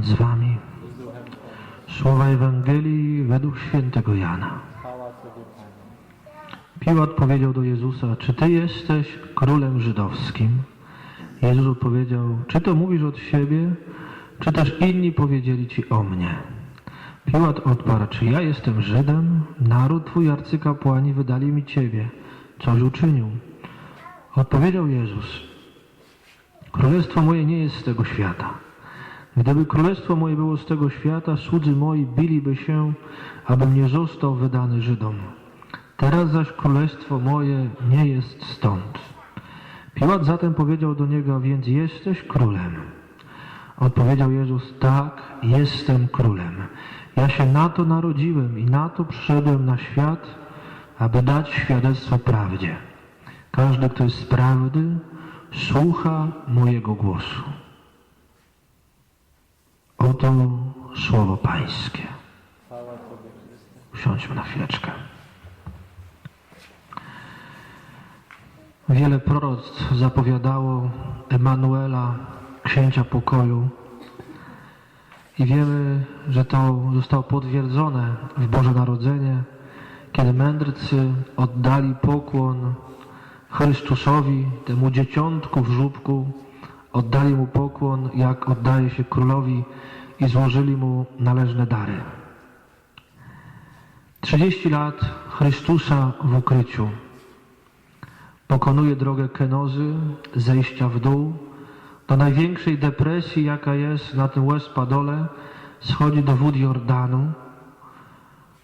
Pan z wami. Słowa Ewangelii według świętego Jana. Piłat powiedział do Jezusa, czy Ty jesteś królem żydowskim? Jezus odpowiedział, czy to mówisz od siebie, czy też inni powiedzieli Ci o mnie? Piłat odparł, czy ja jestem Żydem? Naród Twój arcykapłani wydali mi Ciebie. Coś uczynił. Odpowiedział Jezus, królestwo moje nie jest z tego świata. Gdyby królestwo moje było z tego świata, słudzy moi biliby się, abym nie został wydany Żydom. Teraz zaś królestwo moje nie jest stąd. Piłat zatem powiedział do niego, "A więc jesteś królem. Odpowiedział Jezus, tak, jestem królem. Ja się na to narodziłem i na to przyszedłem na świat, aby dać świadectwo prawdzie. Każdy, kto jest z prawdy, słucha mojego głosu. Oto słowo Pańskie. Usiądźmy na chwileczkę. Wiele proroctw zapowiadało Emanuela, księcia pokoju. I wiemy, że to zostało potwierdzone w Boże Narodzenie, kiedy mędrcy oddali pokłon Chrystusowi, temu dzieciątku w żubku, oddali mu pokłon, jak oddaje się królowi i złożyli mu należne dary. 30 lat Chrystusa w ukryciu. Pokonuje drogę kenozy, zejścia w dół. Do największej depresji, jaka jest na tym łez-padole, schodzi do wód Jordanu,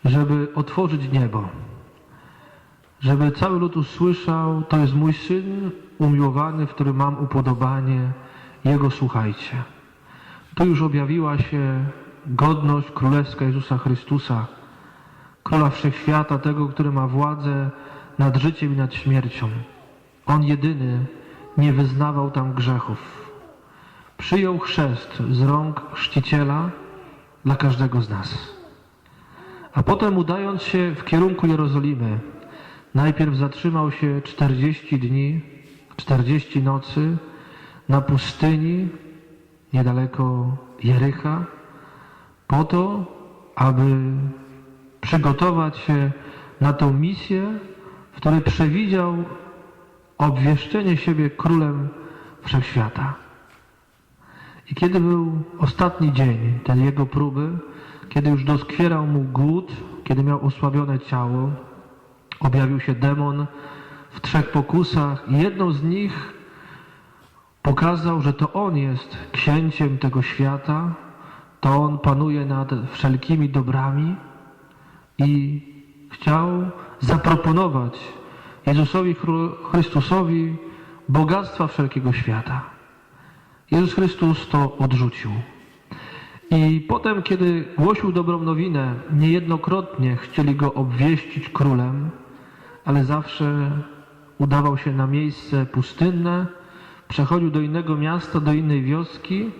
żeby otworzyć niebo. Żeby cały lud usłyszał, to jest mój syn umiłowany, w którym mam upodobanie, jego słuchajcie. Tu już objawiła się godność królewska Jezusa Chrystusa, Króla Wszechświata, tego, który ma władzę nad życiem i nad śmiercią. On jedyny nie wyznawał tam grzechów. Przyjął chrzest z rąk chrzciciela dla każdego z nas. A potem udając się w kierunku Jerozolimy, najpierw zatrzymał się 40 dni, 40 nocy na pustyni niedaleko Jericha, po to, aby przygotować się na tą misję, w której przewidział obwieszczenie siebie królem wszechświata. I kiedy był ostatni dzień tej jego próby, kiedy już doskwierał mu głód, kiedy miał osłabione ciało, objawił się demon w trzech pokusach i jedną z nich pokazał, że to on jest księciem tego świata, to on panuje nad wszelkimi dobrami, i chciał zaproponować Jezusowi Chrystusowi bogactwa wszelkiego świata. Jezus Chrystus to odrzucił. I potem, kiedy głosił dobrą nowinę, niejednokrotnie chcieli go obwieścić królem, ale zawsze udawał się na miejsce pustynne, przechodził do innego miasta, do innej wioski,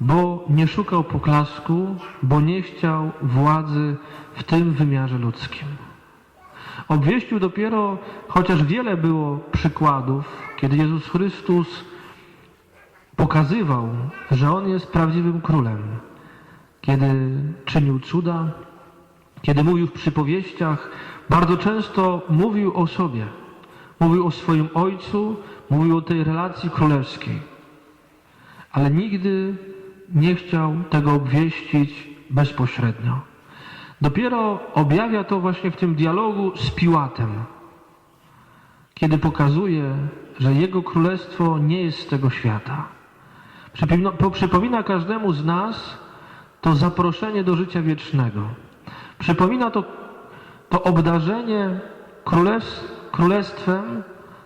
bo nie szukał poklasku, bo nie chciał władzy w tym wymiarze ludzkim. Obwieścił dopiero, chociaż wiele było przykładów, kiedy Jezus Chrystus pokazywał, że On jest prawdziwym królem, kiedy czynił cuda, kiedy mówił w przypowieściach, bardzo często mówił o sobie, mówił o swoim Ojcu, mówił o tej relacji królewskiej, ale nigdy nie chciał tego obwieścić bezpośrednio. Dopiero objawia to właśnie w tym dialogu z Piłatem, kiedy pokazuje, że jego królestwo nie jest z tego świata. Przypomina, po- przypomina każdemu z nas to zaproszenie do życia wiecznego. Przypomina to, to obdarzenie królestw, królestwem,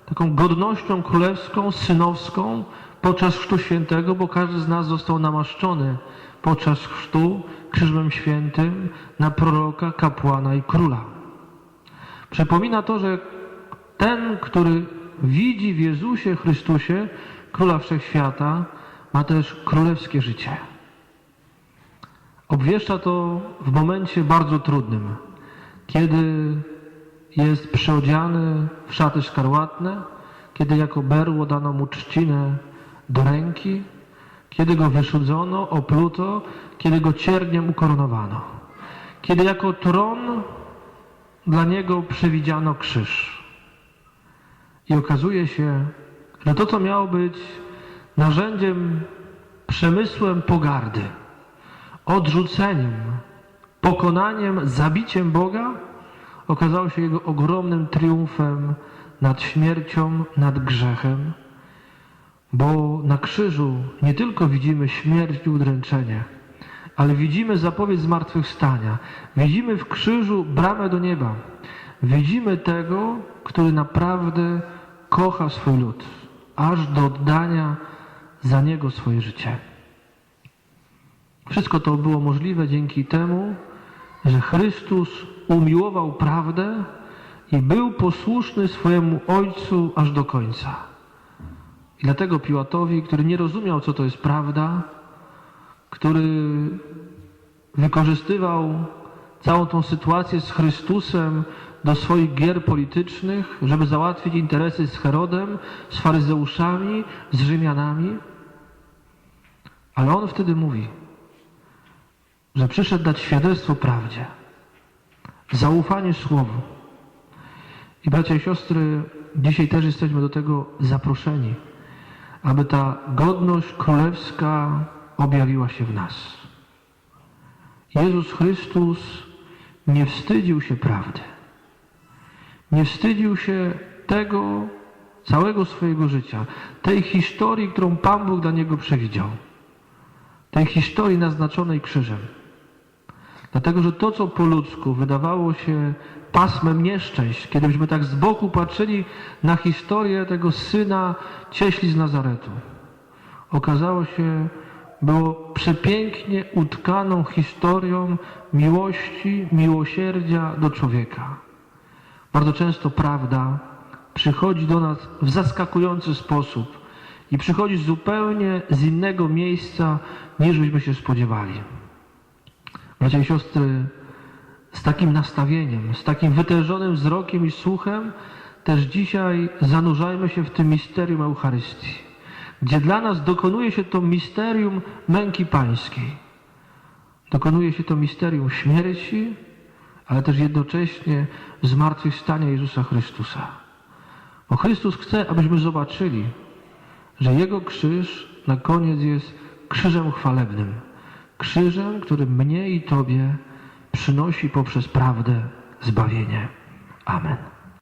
taką godnością królewską, synowską podczas Chrztu Świętego, bo każdy z nas został namaszczony podczas chrztu Krzyżem Świętym na proroka, kapłana i króla. Przypomina to, że ten, który widzi w Jezusie Chrystusie Króla Wszechświata, ma też królewskie życie. Obwieszcza to w momencie bardzo trudnym, kiedy jest przyodziany w szaty szkarłatne, kiedy jako berło dano mu trzcinę do ręki, kiedy go wyszudzono, opluto, kiedy go cierniem ukoronowano, kiedy jako tron dla niego przewidziano krzyż. I okazuje się, że to, co miało być narzędziem, przemysłem pogardy, odrzuceniem, pokonaniem, zabiciem Boga, okazało się jego ogromnym triumfem nad śmiercią, nad grzechem, bo na krzyżu nie tylko widzimy śmierć i udręczenie, ale widzimy zapowiedź zmartwychwstania. Widzimy w krzyżu bramę do nieba. Widzimy tego, który naprawdę kocha swój lud, aż do oddania za niego swoje życie. Wszystko to było możliwe dzięki temu, że Chrystus umiłował prawdę i był posłuszny swojemu Ojcu aż do końca. I dlatego Piłatowi, który nie rozumiał, co to jest prawda, który wykorzystywał całą tą sytuację z Chrystusem do swoich gier politycznych, żeby załatwić interesy z Herodem, z faryzeuszami, z Rzymianami. Ale on wtedy mówi, że przyszedł dać świadectwo prawdzie, zaufanie Słowu. I bracia i siostry, dzisiaj też jesteśmy do tego zaproszeni, aby ta godność królewska objawiła się w nas. Jezus Chrystus nie wstydził się prawdy. Nie wstydził się tego całego swojego życia, tej historii, którą Pan Bóg dla niego przewidział. Tej historii naznaczonej krzyżem. Dlatego, że to, co po ludzku wydawało się pasmem nieszczęść, kiedybyśmy tak z boku patrzyli na historię tego syna cieśli z Nazaretu, okazało się, było przepięknie utkaną historią miłości, miłosierdzia do człowieka. Bardzo często prawda przychodzi do nas w zaskakujący sposób i przychodzi zupełnie z innego miejsca, niż byśmy się spodziewali. Bracia i siostry, z takim nastawieniem, z takim wytężonym wzrokiem i słuchem też dzisiaj zanurzajmy się w tym misterium Eucharystii, gdzie dla nas dokonuje się to misterium męki pańskiej. Dokonuje się to misterium śmierci, ale też jednocześnie zmartwychwstania Jezusa Chrystusa. Bo Chrystus chce, abyśmy zobaczyli, że Jego krzyż na koniec jest krzyżem chwalebnym. Krzyżem, który mnie i Tobie przynosi poprzez prawdę zbawienie. Amen.